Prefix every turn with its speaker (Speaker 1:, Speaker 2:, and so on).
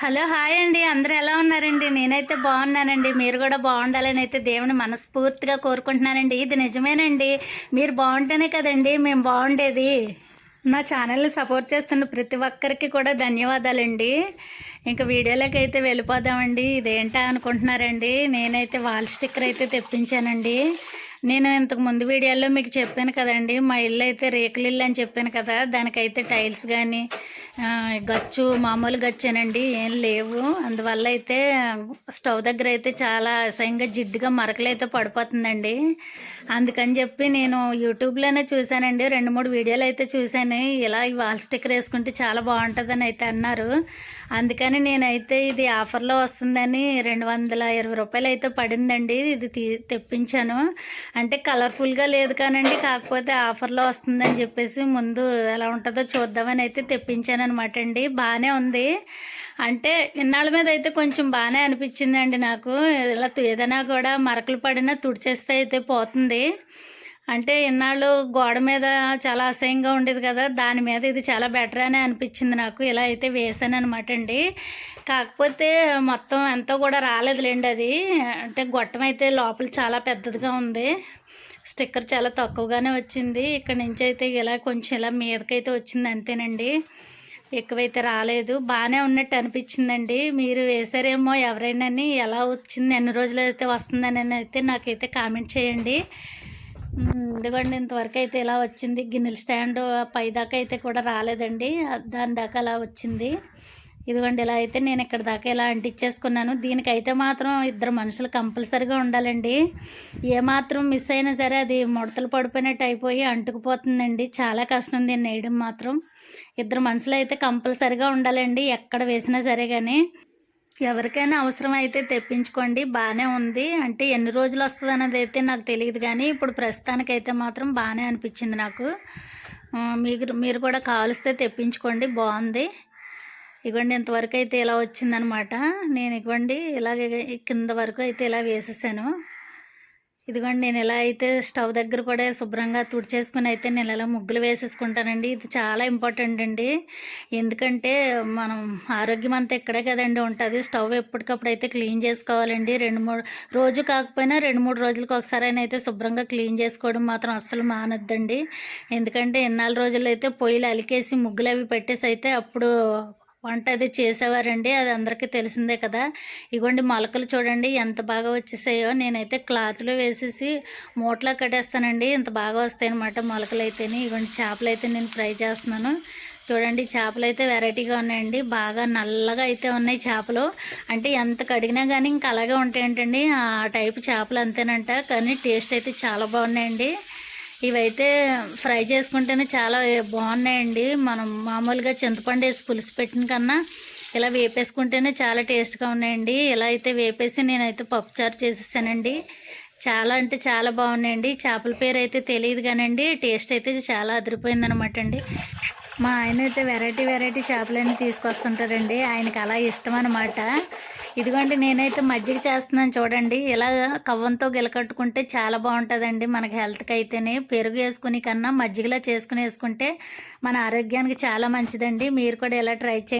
Speaker 1: Hello hi అండి. అందరూ ఎలా ఉన్నారండి? నేనైతే బాగున్నానండి. మీరు కూడా బాగుండాలని అయితే దేవుని మనస్ఫూర్తిగా కోరుకుంటున్నానండి. ఇది నిజమేనండి. మీరు బాగుంటేనే కదండి. మేము బాగుండేది. నా ఛానల్ని సపోర్ట్ చేస్తున్న ప్రతి ఒక్కరికి కూడా ధన్యవాదాలండి. ఇంకా వీడియోలోకి అయితే వెళ్ళిపోదామండి. ఇదేంటా అనుకుంటున్నారండి? నేనైతే వాల్ స్టిక్కర్ అయితే తెప్పించానండి. నేను ఇంతకు ముందు వీడియోలో మీకు చెప్పాను కదండి మా ఇల్లు అయితే రేకులు ఇల్లు అని చెప్పాను కదా దానికైతే టైల్స్ కానీ గచ్చు మామూలు గచ్చేనండి ఏం లేవు. అందువల్ల అయితే స్టవ్ దగ్గర అయితే చాలా అసహ్యంగా జిడ్డుగా మరకలు అయితే పడిపోతుందండి. అందుకని చెప్పి నేను యూట్యూబ్లోనే చూశానండి రెండు మూడు వీడియోలు అయితే చూశాను. ఇలా ఈ వాల్ స్టిక్కర్ వేసుకుంటే చాలా బాగుంటుందని అయితే అన్నారు. అందుకని నేనైతే ఇది ఆఫర్లో వస్తుందని రెండు వందల ఇరవై రూపాయలు అయితే పడిందండి ఇది తీ తెప్పించాను. అంటే కలర్ఫుల్గా లేదు కానండి కాకపోతే ఆఫర్లో వస్తుందని చెప్పేసి ముందు ఎలా ఉంటుందో చూద్దామని అయితే తెప్పించాను అనమాట అండి. బాగానే ఉంది. అంటే ఇన్నాళ్ళ మీద అయితే కొంచెం బాగానే అనిపించిందండి నాకు. ఇలా ఏదైనా కూడా మరకలు పడినా తుడిచేస్తే అయితే పోతుంది. అంటే ఇన్నాళ్ళు గోడ మీద చాలా అసహ్యంగా ఉండేది కదా దాని మీద ఇది చాలా బెటర్ అని అనిపించింది నాకు. ఇలా అయితే వేసాను అనమాట అండి. కాకపోతే మొత్తం ఎంతో కూడా రాలేదులేండి అది. అంటే గొట్టం అయితే లోపల చాలా పెద్దదిగా ఉంది. స్టిక్కర్ చాలా తక్కువగానే వచ్చింది. ఇక్కడ నుంచి అయితే ఇలా కొంచెం ఇలా మీదకైతే వచ్చింది అంతేనండి. ఎక్కువైతే రాలేదు. బాగానే ఉన్నట్టు అనిపించిందండి. మీరు వేసారేమో ఎవరైనా ఎలా వచ్చింది ఎన్ని రోజులు అయితే వస్తుందని అయితే నాకైతే కామెంట్ చేయండి. ఇదిగోండి ఇంతవరకు అయితే ఇలా వచ్చింది. గిన్నెల స్టాండ్ పై దాకా అయితే కూడా రాలేదండి. దాని దాకా అలా వచ్చింది. ఇదిగోండి ఇలా అయితే నేను ఇక్కడ దాకా ఇలా అంటించేసుకున్నాను దీనికైతే మాత్రం ఇద్దరు మనుషులు కంపల్సరీగా ఉండాలండి. ఏమాత్రం మిస్ అయినా సరే అది ముడతలు పడిపోయినట్టు అయిపోయి అంటుకుపోతుందండి. చాలా కష్టం దీన్ని వేయడం మాత్రం. ఇద్దరు మనుషులు అయితే కంపల్సరీగా ఉండాలండి ఎక్కడ వేసినా సరే కానీ ఎవరికైనా అవసరం అయితే తెప్పించుకోండి. బాగానే ఉంది. అంటే ఎన్ని రోజులు వస్తుంది అన్నది అయితే నాకు తెలియదు కానీ ఇప్పుడు ప్రస్తుతానికైతే మాత్రం బాగానే అనిపించింది నాకు. మీరు మీరు కూడా కావలిస్తే తెప్పించుకోండి. బాగుంది ఇవ్వండి ఇంతవరకు అయితే ఇలా వచ్చిందనమాట. నేను ఇవ్వండి ఇలాగే కింద వరకు అయితే ఇలా వేసేసాను. ఇదిగోండి నేను ఎలా అయితే స్టవ్ దగ్గర కూడా శుభ్రంగా తుడిచేసుకుని అయితే నేను ఎలా ముగ్గులు వేసేసుకుంటానండి. ఇది చాలా ఇంపార్టెంట్ అండి. ఎందుకంటే మనం ఆరోగ్యం అంతా ఇక్కడే కదండి ఉంటుంది. స్టవ్ ఎప్పటికప్పుడు అయితే క్లీన్ చేసుకోవాలండి. రెండు మూడు రోజు కాకపోయినా రెండు మూడు రోజులకు ఒకసారి అయితే శుభ్రంగా క్లీన్ చేసుకోవడం మాత్రం అస్సలు మానద్దండి. ఎందుకంటే ఎన్నాళ్ళు రోజులు అయితే పొయ్యిలు అలికేసి ముగ్గులు అవి పెట్టేసి అయితే అప్పుడు వంట అది చేసేవారండి అది అందరికీ తెలిసిందే కదా. ఇగోండి మొలకలు చూడండి ఎంత బాగా వచ్చేసాయో. నేనైతే క్లాత్లో వేసేసి మూటలో కట్టేస్తానండి ఇంత బాగా వస్తాయన్నమాట మొలకలు అయితేనే ఇగోండి చేపలు అయితే నేను ఫ్రై చేస్తున్నాను. చూడండి చేపలు అయితే వెరైటీగా ఉన్నాయండి బాగా నల్లగా అయితే ఉన్నాయి చేపలు. అంటే ఎంత కడిగినా కానీ ఇంకా అలాగే ఉంటాయంటండి. ఆ టైపు చేపలు అంతేనంట కానీ టేస్ట్ అయితే చాలా బాగున్నాయండి. ఇవైతే ఫ్రై చేసుకుంటేనే చాలా బాగున్నాయండి. మనం మామూలుగా చింతపండు వేసి పులుసు పెట్టిన కన్నా ఇలా వేపేసుకుంటేనే చాలా టేస్ట్గా ఉన్నాయండి. ఇలా అయితే వేపేసి నేనైతే పప్పుచారు చేసేసానండి. చాలా అంటే చాలా బాగున్నాయండి. చేపల పేరు అయితే తెలియదు కానండి. టేస్ట్ అయితే చాలా అదిరిపోయిందనమాట అండి. మా ఆయన అయితే వెరైటీ వెరైటీ చేపలన్నీ తీసుకొస్తుంటారండి. ఆయనకి అలా ఇష్టం అనమాట ఇదిగోండి నేనైతే మజ్జిగ చేస్తున్నాను చూడండి. ఇలా కవ్వంతో గిలకట్టుకుంటే చాలా బాగుంటుందండి మనకి హెల్త్కి అయితేనే. పెరుగు వేసుకుని కన్నా మజ్జిగలో చేసుకుని వేసుకుంటే మన ఆరోగ్యానికి చాలా మంచిదండి. మీరు కూడా ఇలా ట్రై చేయండి.